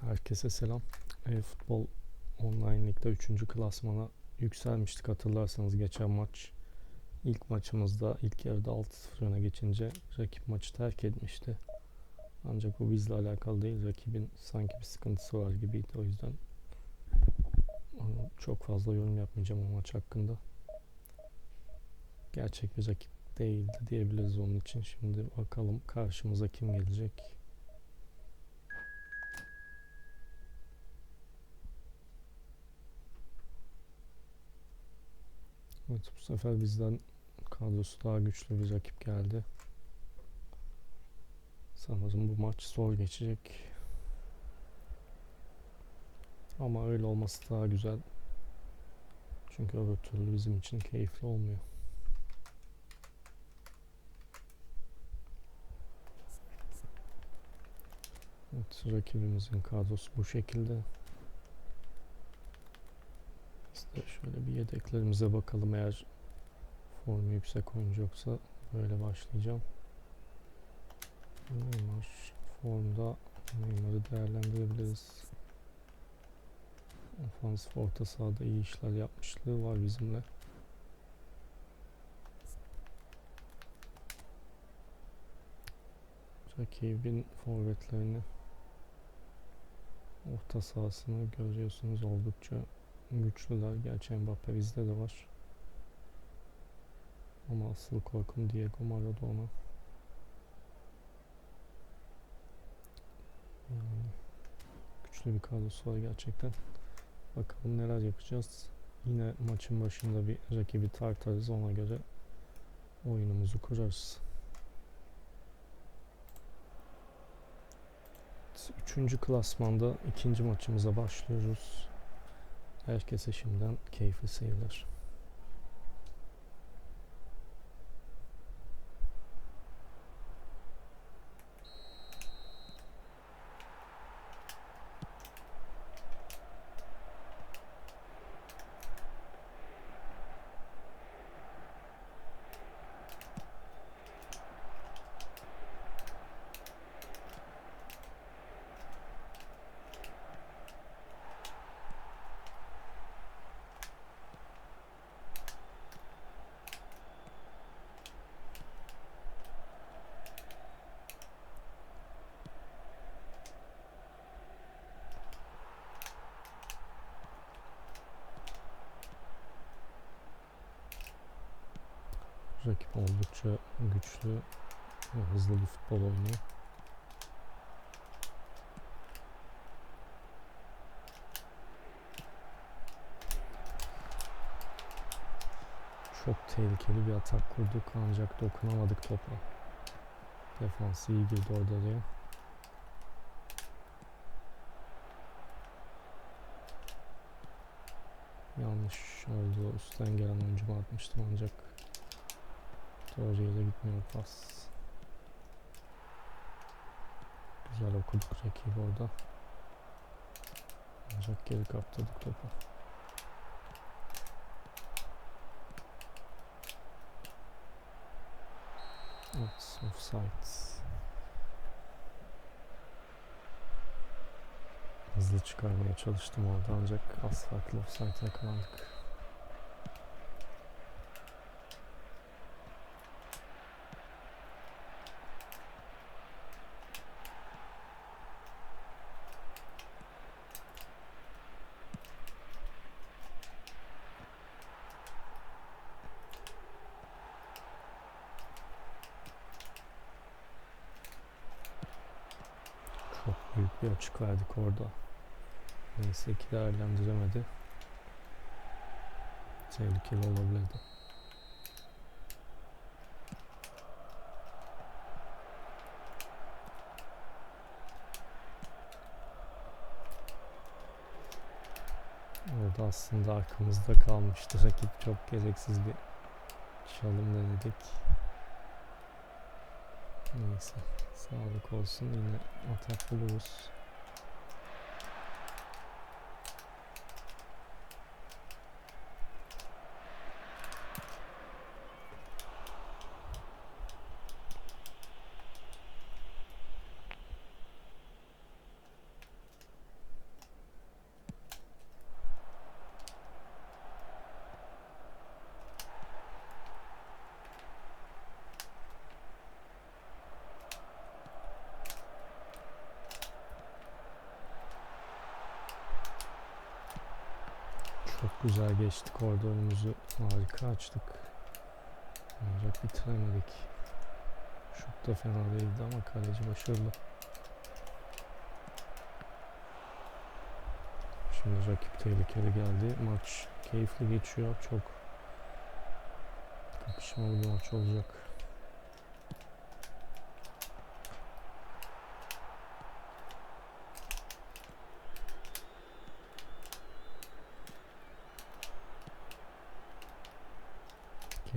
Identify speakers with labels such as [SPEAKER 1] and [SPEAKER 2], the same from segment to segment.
[SPEAKER 1] Herkese selam. E-futbol online ligde 3. klasmana yükselmiştik hatırlarsanız geçen maç. İlk maçımızda ilk yarıda 6-0 öne geçince rakip maçı terk etmişti. Ancak bu bizle alakalı değil. Rakibin sanki bir sıkıntısı var gibiydi o yüzden e, çok fazla yorum yapmayacağım o maç hakkında. Gerçek bir rakip değildi diyebiliriz onun için. Şimdi bakalım karşımıza kim gelecek. Evet bu sefer bizden kadrosu daha güçlü bir rakip geldi. Sanırım bu maç zor geçecek. Ama öyle olması daha güzel. Çünkü öbür türlü bizim için keyifli olmuyor. Evet, rakibimizin kadrosu bu şekilde. Biz de şöyle bir yedeklerimize bakalım eğer formu yüksek oyuncu yoksa böyle başlayacağım. Neymar formda Neymar'ı değerlendirebiliriz. Ofansif orta sahada iyi işler yapmışlığı var bizimle. Rakibin forvetlerini orta sahasını görüyorsunuz oldukça güçlüler. Gerçi Mbappe bizde de var. Ama asıl korkum Diego Maradona. Yani güçlü bir kadrosu var gerçekten. Bakalım neler yapacağız. Yine maçın başında bir rakibi tartarız ona göre oyunumuzu kurarız. Üçüncü klasmanda ikinci maçımıza başlıyoruz. Herkese şimdiden keyifli seyirler. Rakip oldukça güçlü ve hızlı bir futbol oynuyor. Çok tehlikeli bir atak kurduk ancak dokunamadık topa. Defans iyi girdi orada diye. Yanlış oldu. Üstten gelen oyuncuma atmıştım ancak Doğru yere gitmiyor pas. Güzel okuduk rakibi orada. Ancak geri kaptırdık topu. Evet, offside. Hızlı çıkarmaya çalıştım orada ancak az farklı offside yakalandık. Çok büyük bir açık verdik orada. Neyse ki değerlendiremedi. Tehlikeli olabilirdi. Orada aslında arkamızda kalmıştı rakip çok gereksiz bir çalım denedik. Neyse. Sağlık olsun yine atak buluruz. Çok güzel geçtik orada önümüzü harika açtık. Ancak bitiremedik. Şut da fena değildi ama kaleci başarılı. Şimdi rakip tehlikeli geldi. Maç keyifli geçiyor. Çok kapışmalı bir maç olacak.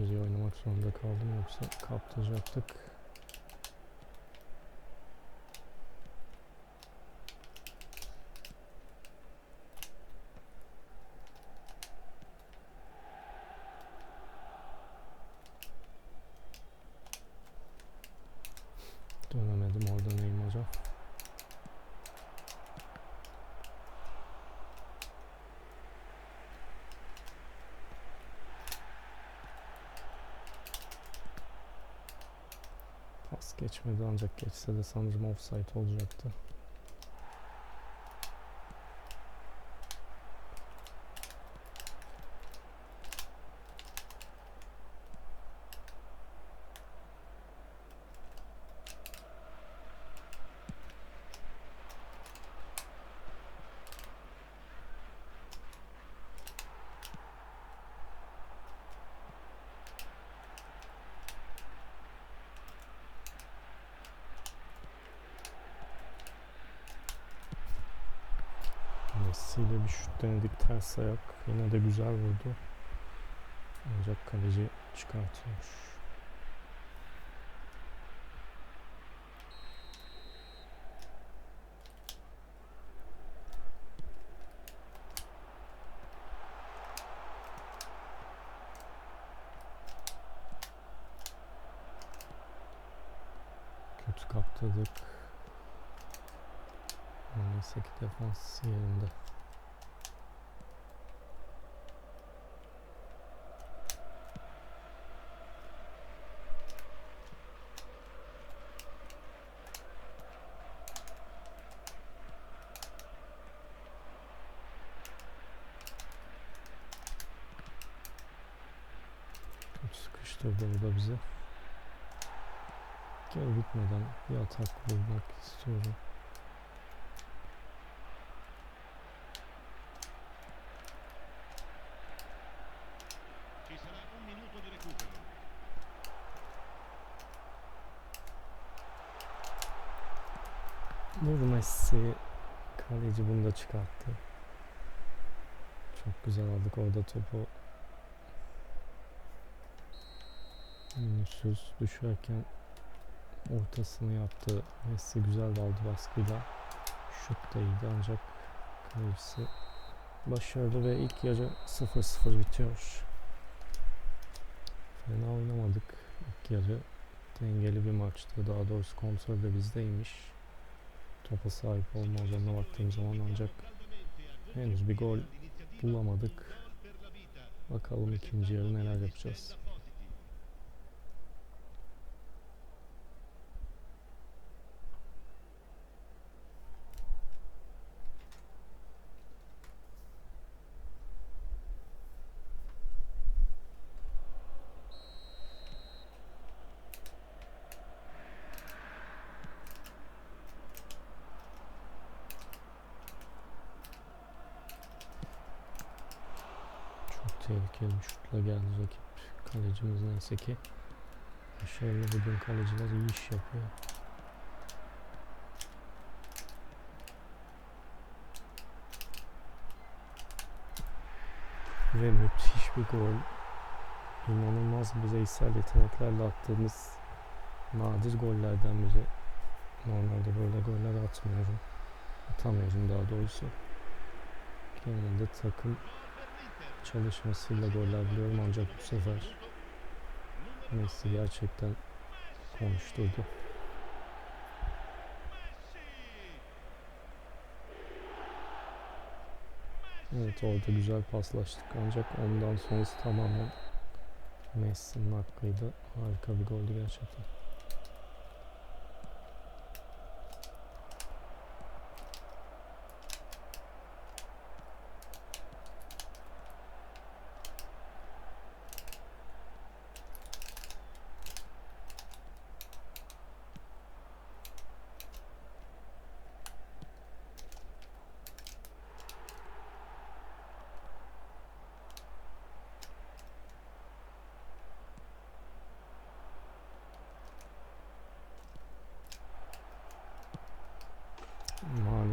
[SPEAKER 1] Geri oynamak zorunda kaldım yoksa kaptıracaktık. Geçmedi ancak geçse de sanırım offside olacaktı. Messi ile bir şut denedik ters ayak. Yine de güzel vurdu. Ancak kaleci çıkartıyor. Kötü kaptırdık. Neyse ki defans yerinde. Kötü sıkıştırdı o da bizi. Gel bitmeden bir atak bulmak istiyorum. Vur Messi. Kaleci bunu da çıkarttı. Çok güzel aldık orada topu. Vinicius düşerken ortasını yaptı. Messi güzel aldı baskıyla. Şut da iyiydi ancak kalecisi başarılı ve ilk yarı 0-0 bitiyor. Fena oynamadık ilk yarı. Dengeli bir maçtı. Daha doğrusu kontrol de bizdeymiş. Topa sahip olma oranına baktığım zaman ancak henüz bir gol bulamadık. Bakalım ikinci yarı neler yapacağız. Çok tehlikeli şutla geldi rakip. Kalecimiz neyse ki başarılı bugün kaleciler iyi iş yapıyor. Ve müthiş bir gol. İnanılmaz bireysel yeteneklerle attığımız nadir gollerden biri. Normalde böyle goller atmıyorum. Atamıyorum daha doğrusu. Genelde takım çalışmasıyla goller buluyorum ancak bu sefer Messi gerçekten konuşturdu. Evet orada güzel paslaştık ancak ondan sonrası tamamen Messi'nin hakkıydı. Harika bir goldü gerçekten.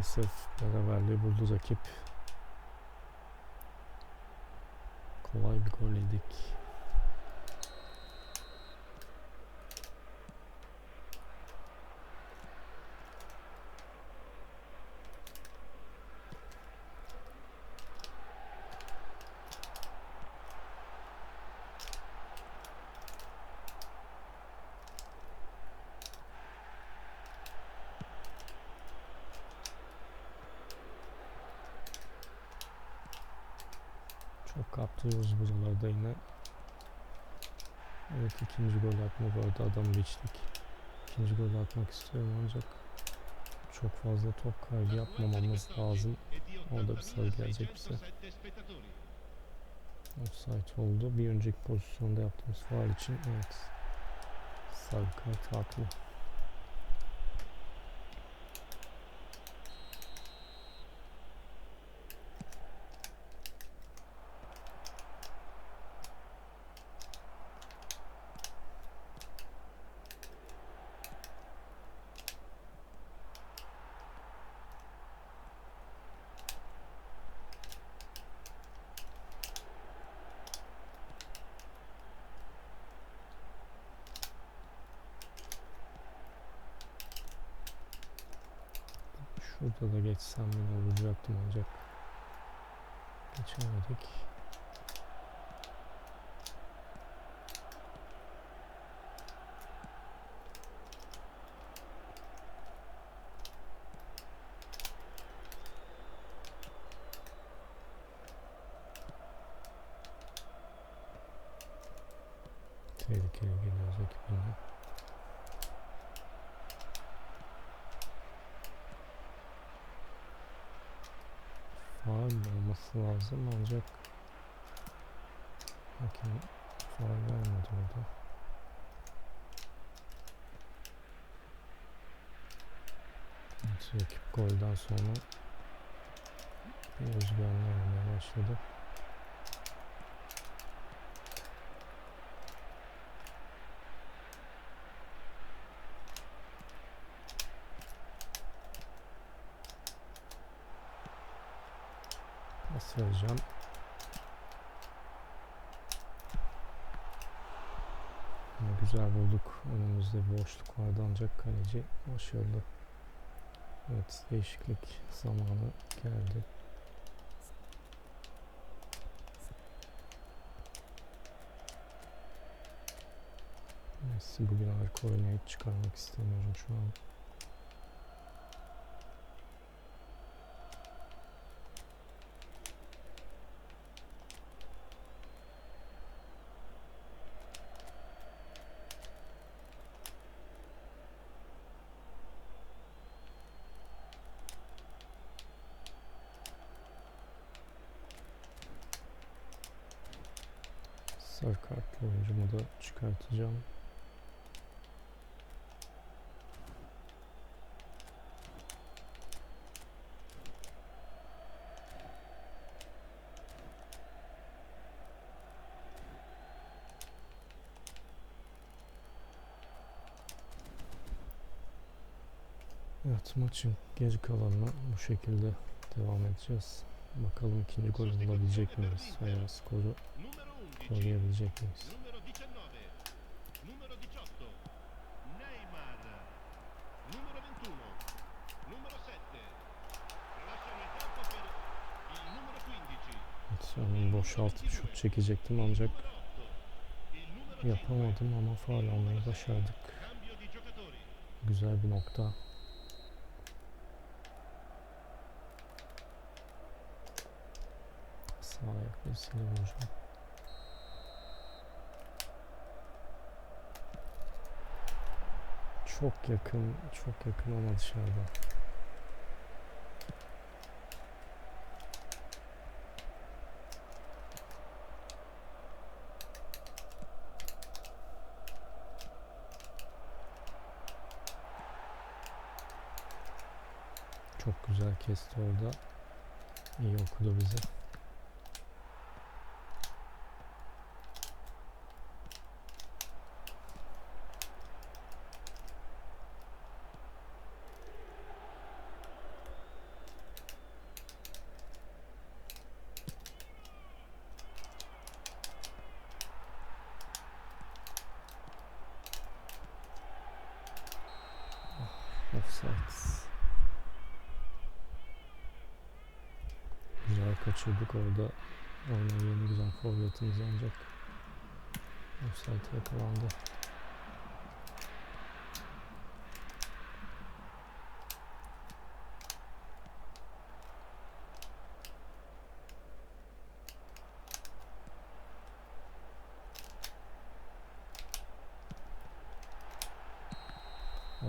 [SPEAKER 1] Maalesef beraberliği buldu rakip. Kolay bir gol yedik. Çok kaptırıyoruz buralarda yine. Evet ikinci gol atma bu arada adamı geçtik. İkinci gol atmak istiyorum ancak çok fazla top kaybı yapmamamız lazım. Orada bir sarı gelecek bize. Offside oldu. Bir önceki pozisyonda yaptığımız faal için evet. Sarı kart haklı. Şurada da geçsem yine vuracaktım ancak geçemedik. Tehlikeli geliyor rakip faal olması lazım. Ancak hakem faal vermedi orada. Evet, rakip golden sonra bir oynamaya başladı. Pas vereceğim. Güzel bulduk. Önümüzde bir boşluk vardı ancak kaleci başarılı. Evet değişiklik zamanı geldi. Messi bugün harika oynayıp çıkarmak istemiyorum şu an. Sarı kartlı oyuncumu da çıkartacağım. Evet maçın geri kalanına bu şekilde devam edeceğiz. Bakalım ikinci gol bulabilecek miyiz veya skoru
[SPEAKER 2] Numero 11.
[SPEAKER 1] koruyabilecek miyiz?
[SPEAKER 2] Numero 19. Numero 18. Neymar. Numero 21. Numero 7. Lasciano il campo per il numero 15.
[SPEAKER 1] Evet, önümü boşaltıp şut çekecektim ancak
[SPEAKER 2] Numero 8. Il numero 5.
[SPEAKER 1] yapamadım ama faal almayı başardık. Güzel bir nokta. Sağ ayak birisiyle vuracağım. Çok yakın, çok yakın ama dışarıda. Çok güzel kesti orada. İyi okudu bizi. Kaçırdık orada oyuna yeni giren forvetimiz ancak offside yakalandı.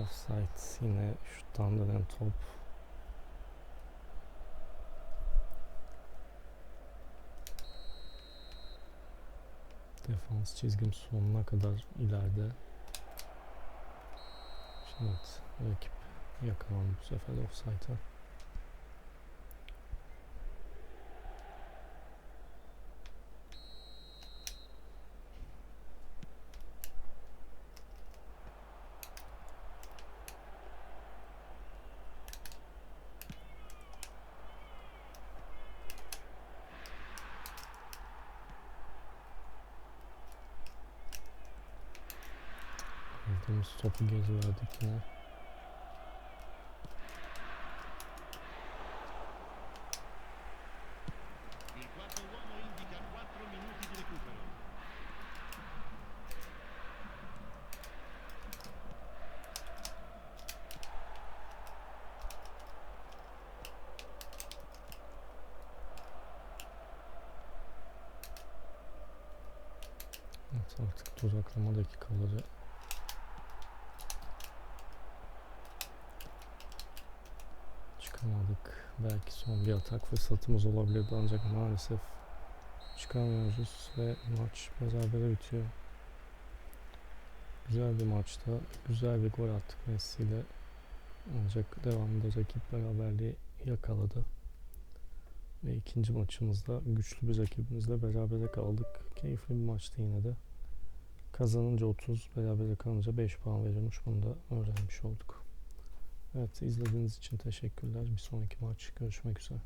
[SPEAKER 1] Offside yine şuttan dönen top. Defans çizgim sonuna kadar ileride. Şimdi evet, rakip yakalandı bu sefer offside'a. Aldığımız topu geri verdik yine.
[SPEAKER 2] Il quarto uomo indica 4 minuti di recupero.
[SPEAKER 1] Evet artık duraklama dakikaları çıkamadık. Belki son bir atak fırsatımız olabilirdi ancak maalesef çıkamıyoruz ve maç berabere bitiyor. Güzel bir maçta güzel bir gol attık Messi ile ancak devamında rakip beraberliği yakaladı. Ve ikinci maçımızda güçlü bir rakibimizle berabere kaldık. Keyifli bir maçtı yine de. Kazanınca 30, berabere kalınca 5 puan veriyormuş. Bunu da öğrenmiş olduk. Evet, izlediğiniz için teşekkürler. Bir sonraki maç görüşmek üzere.